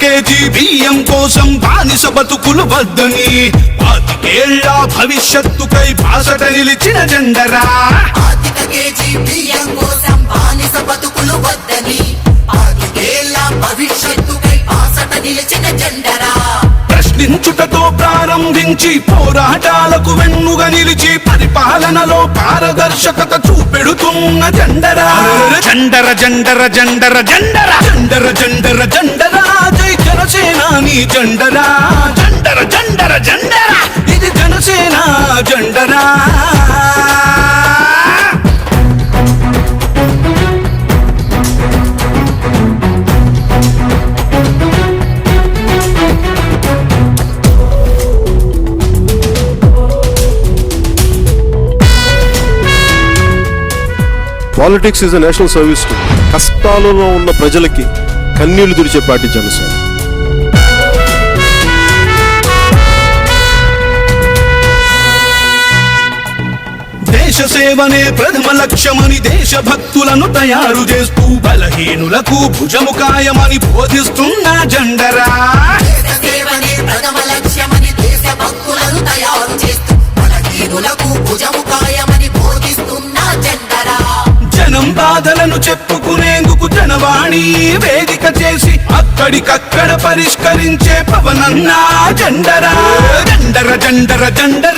KG బియ్యం కోసం బానిస బతుకులు వద్దని. పాతికేళ్ళ భవిష్యత్తుకై బాసట నిలిచిన జెండరా. ఆర్థిక కేజీ బియ్యం కోసం బానిస బతుకులు వద్దని. పాతికేళ్ళ భవిష్యత్తుకై ఆసట నిలిచిన జెండరా. ప్రశ్నించుటతో ప్రారంభించి పోరాటాలకు వెన్నుగా నిలిచి పరిపాలనలో పారదర్శకత చూపెడుతున్న జెండరా. జెండర జెండర జెండర జెండర. జెండర జెండర జెండరా. జై జనసేనాని జెండరా? జెండర జెండర జెండర. ఇది Janasena జెండరా? Politics is a national service కష్టాలలో ఉన్న ప్రజలకి కన్నీళ్ళు తుడిచే పార్టీ జనసేన. దేశ సేవనే ప్రథమ లక్ష్యమని దేశభక్తులను తయారు చేస్తూ బలహీనులకు భుజము కాయమని బోధిస్తున్న జెండరా. దేశ సేవనే ప్రథమ లక్ష్యమని దేశ భక్తులను తయారు చేస్తూ బలహీనులకు భుజము కాయమని బోధిస్తున్న జెండరా. జనం బాధలను చెప్పుకునేందుకు జనవాణి వేదిక చేసి అక్కడికక్కడ పరిష్కరించే పవనన్నా జెండరా. జెండర జెండర జెండరా.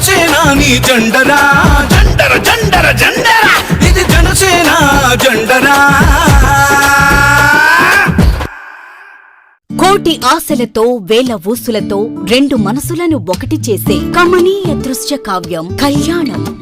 జనసేనాని జెండరా? జెండర జెండర జెండర. ఇది జనసేన జెండరా? కోటి ఆశలతో వేల ఊసులతో రెండు మనసులను ఒకటి చేసే కమనీయ దృశ్య కావ్యం కళ్యాణం.